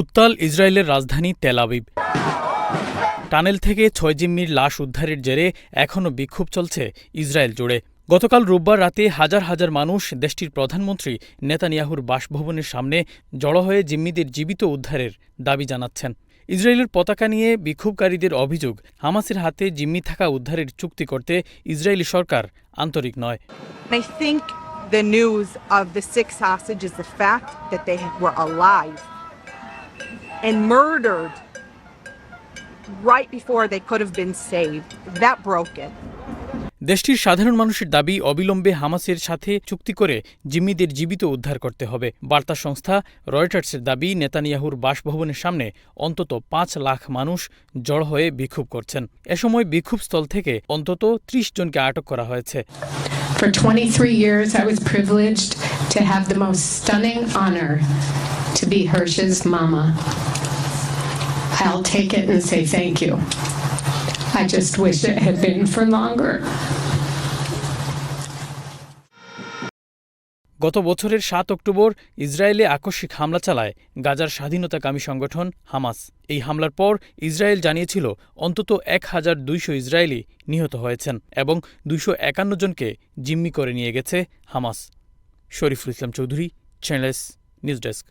উত্তাল ইসরায়েলের রাজধানী তেল আবিব। টানেল থেকে ছয় জিম্মির লাশ উদ্ধারের জেরে এখনও বিক্ষোভ চলছে ইসরায়েল জুড়ে। গতকাল রোববার রাতে হাজার হাজার মানুষ দেশটির প্রধানমন্ত্রী নেতানিয়াহুর বাসভবনের সামনে জড়ো হয়ে জিম্মিদের জীবিত উদ্ধারের দাবি জানাচ্ছেন। ইসরায়েলের পতাকা নিয়ে বিক্ষোভকারীদের অভিযোগ হামাসের হাতে জিম্মি থাকা উদ্ধারের চুক্তি করতে ইসরায়েলি সরকার আন্তরিক নয়। The news of the six hostages, the fact that they were alive and murdered right before they could have been saved, that broke it. দেশটির সাধারণ মানুষের দাবি অবিলম্বে হামাসের সাথে চুক্তি করে জিম্মিদের জীবিত উদ্ধার করতে হবে বার্তা সংস্থা রয়টার্সের দাবি নেতানিয়াহুর বাসভবনের সামনে অন্তত পাঁচ লাখ মানুষ জড় হয়ে বিক্ষোভ করছেন এ সময় বিক্ষোভস্থল থেকে অন্তত ত্রিশ জনকে আটক করা হয়েছে For 23 years, I was privileged to have the most stunning honor to be Hirsch's mama. I'll take it and say thank you. I just wish it had been for longer. গত বছরের সাত অক্টোবর ইসরায়েলে আকস্মিক হামলা চালায় গাজার স্বাধীনতাকামী সংগঠন হামাস এই হামলার পর ইসরায়েল জানিয়েছিল অন্তত এক হাজার দুইশো ইসরায়েলি নিহত হয়েছেন এবং দুইশো একান্ন জনকে জিম্মি করে নিয়ে গেছে Hamas Shariful Islam Chowdhury channels news desk